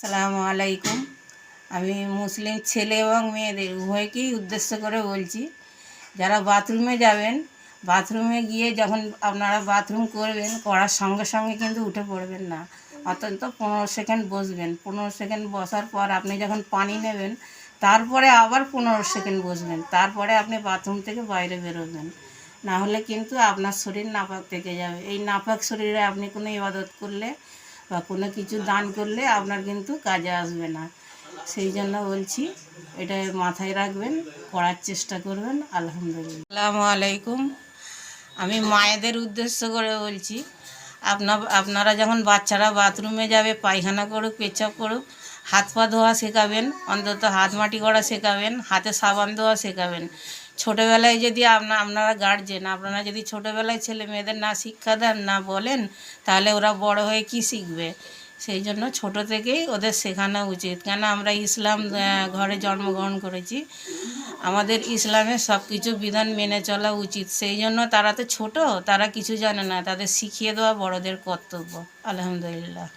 সালামু আলাইকুম। আমি মুসলিম ছেলে এবং মেয়েদের উভয়কেই উদ্দেশ্য করে বলছি, যারা বাথরুমে যাবেন, বাথরুমে গিয়ে যখন আপনারা বাথরুম করবেন, করার সঙ্গে সঙ্গে কিন্তু উঠে পড়বেন না। অত্যন্ত পনেরো সেকেন্ড বসবেন। পনেরো সেকেন্ড বসার পর আপনি যখন পানি নেবেন, তারপরে আবার পনেরো সেকেন্ড বসবেন। তারপরে আপনি বাথরুম থেকে বাইরে বেরোবেন। না হলে কিন্তু আপনার শরীর নাপাক থেকে যাবে। এই নাপাক শরীরে আপনি কোনো ইবাদত করলে বা কোনো কিছু দান করলে আপনার কিন্তু কাজে আসবে না। সেই জন্য বলছি, এটা মাথায় রাখবেন, করার চেষ্টা করবেন, আলহামদুলিল্লাহ। আসসালামু আলাইকুম। আমি মায়েদের উদ্দেশ্য করে বলছি আপনার আপনারা যখন বাচ্চারা বাথরুমে যাবে, পায়খানা করুক, পেচ্ছাপ করুক, হাত পা ধোয়া শেখাবেন, অন্তত হাত মাটি করা শেখাবেন, হাতে সাবান ধোয়া শেখাবেন। ছোটোবেলায় যদি আপনা, আপনারা গার্জেন আপনারা যদি ছোটোবেলায় ছেলে মেয়েদের না শিক্ষা দেন, না বলেন, তাহলে ওরা বড় হয়ে কি শিখবে? সেই জন্য ছোট থেকেই ওদের শেখানো উচিত। কেন আমরা ইসলাম ঘরে জন্মগ্রহণ করেছি, আমাদের ইসলামের সব কিছু বিধান মেনে চলা উচিত। সেই জন্য তারা তো ছোট, তারা কিছু জানে না। তাদের শিখিয়ে দেওয়া বড়দের কর্তব্য। আলহামদুলিল্লাহ।